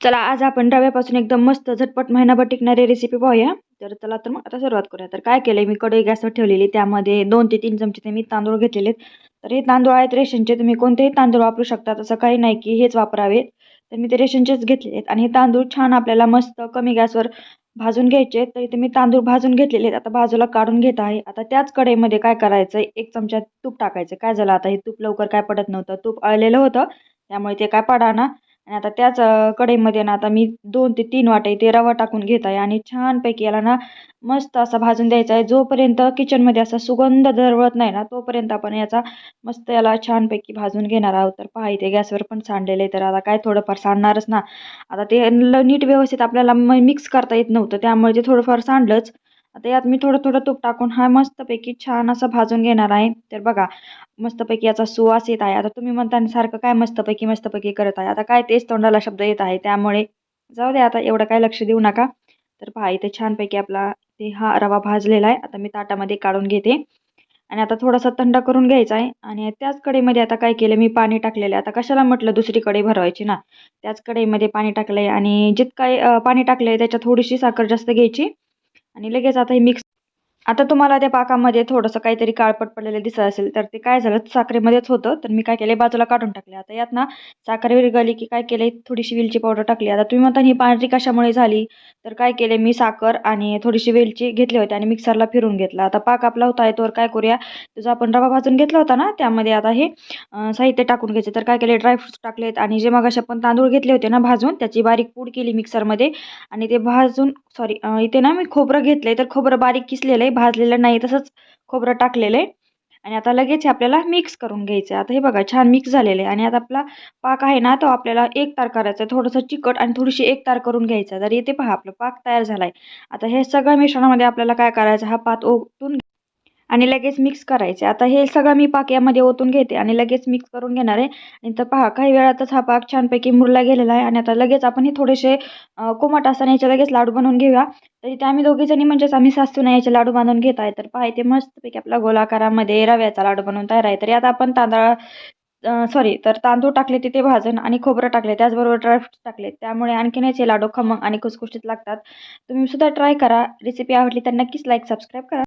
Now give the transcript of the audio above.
चला आज आपण रव्यापासून एकदम मस्त झटपट महिनाभर टिकणारी रेसिपी पाहूया. तर चला तर मग आता सुरुवात करूया. तर काय केलं मी कढई गॅसवर ठेवलेली त्यामध्ये दोन ते तीन चमचे ते मी तांदूळ घेतलेले आहेत. तर हे तांदूळ आहेत रेशनचे. तुम्ही कोणतेही तांदूळ वापरू शकता. तसं काही नाही की हेच वापरावेत तर मी ते रेशनचेच घेतलेले आहेत. आणि हे तांदूळ छान आपल्याला मस्त कमी गॅसवर भाजून घ्यायचे. तर इथे मी तांदूळ भाजून घेतलेले आहेत. आता बाजूला काढून घेत आहे. आता त्याच कढईमध्ये काय करायचं एक चमचा तूप टाकायचं. काय झालं आता? हे तूप लवकर काय पडत नव्हतं. तूप अळलेलं होतं. त्यामुळे ते काय पडाना. आणि आता त्याच कढईमध्ये ना आता मी दोन ते तीन वाटे ते रवा टाकून घेत आहे आणि छानपैकी याला ना मस्त असा भाजून द्यायचा आहे. जोपर्यंत किचनमध्ये असा सुगंध दरवळत नाही ना तोपर्यंत आपण याचा मस्त याला छानपैकी भाजून घेणार आहोत. तर पहा इथे गॅसवर पण सांडलेलं आहे. तर आता काय थोडंफार सांडणारच ना. आता ते ल- नीट व्यवस्थित आपल्याला मिक्स करता येत नव्हतं. त्यामुळे ते थोडंफार सांडलंच. आता यात मी थोडं थोडं तूप टाकून हा मस्तपैकी छान असा भाजून घेणार आहे. तर बघा मस्तपैकी याचा सुवास येत आहे. आता तुम्ही म्हणता सारखं काय मस्तपैकी मस्तपैकी करत आहे? आता काय तेच तोंडाला शब्द येत आहे. त्यामुळे जाऊ दे आता एवढं काय लक्ष देऊ नका. तर पहा इथे छानपैकी आपला ते हा रवा भाजलेला आहे. आता मी ताटामध्ये काढून घेते. आणि आता थोडासा थंड करून घ्यायचा आहे. आणि त्याच कढईमध्ये आता काय केलं मी पाणी टाकलेलं आहे. आता कशाला म्हटलं दुसरी कढई भरवायची ना? त्याच कढईमध्ये पाणी टाकलं आहे आणि जितकं पाणी टाकलं आहे त्याच्यात थोडीशी साखर जास्त घ्यायची. आणि लगेच आता हे मिक्स आता तुम्हाला त्या पाकामध्ये थोडंसं काहीतरी काळपट पडलेलं दिसत असेल तर ते काय झालं? साखरेमध्येच होतं तर मी काय केलं बाजूला काढून टाकले. आता यात ना साखर विरगळली की काय केले थोडीशी वेलची पावडर टाकली. आता तुम्ही म्हणता ही पांढरी कशामुळे झाली? तर काय केले मी साखर आणि थोडीशी वेलची घेतली होती आणि मिक्सरला फिरून घेतला. आता पाक आपला होता आहे तर काय करूया? तुझा आपण रवा भाजून घेतला होता ना त्यामध्ये आता हे साहित्य टाकून घ्यायचे. तर काय केले ड्रायफ्रुट्स टाकलेत. आणि जे मग आपण तांदूळ घेतले होते ना भाजून त्याची बारीक पूड केली मिक्सरमध्ये आणि ते भाजून सॉरी इथे ना मी खोबरं घेतलंय तर खोबरं बारीक किसलेलं आहे भाजलेलं नाही तसंच खोबरं टाकलेलं आहे. आणि आता लगेच हे आपल्याला मिक्स करून घ्यायचं आहे. आता हे बघा छान मिक्स झालेलं आहे. आणि आता आपला पाक आहे ना तो आपल्याला एक तार करायचा आहे. थोडंसं चिकट आणि थोडीशी एक तार करून घ्यायचा आहे. तर इथे पहा आपलं पाक तयार झाला आहे आता हे सगळं मिश्रणामध्ये आपल्याला काय करायचं हा पात ओतून आणि लगेच मिक्स करायचे. आता हे सगळं मी पाक यामध्ये ओतून घेते आणि लगेच मिक्स करून घेणार आहे. आणि तर पहा काही वेळातच हा पाक छानपैकी मुरला गेलेला आहे. आणि आता लगेच आपण हे थोडेसे कोमट असताना याचे लगेच लाडू बनवून घेऊया. तर इथे आम्ही दोघीजणी म्हणजेच आम्ही सासून याचे लाडू बांधून घेत आहे. तर पहा ते मस्तपैकी आपला गोलाकारामध्ये रव्याचा लाडू बनवून तयार आहे. तर आता आपण तांदळा सॉरी तर तांदूळ टाकले तिथे भाजून आणि खोबरं टाकले. त्याचबरोबर ड्रायफ्रुट्स टाकले. त्यामुळे आणखीन याचे लाडू खमंग आणि खुसखुशीत लागतात. तुम्ही सुद्धा ट्राय करा. रेसिपी आवडली तर नक्कीच लाईक सबस्क्राईब करा.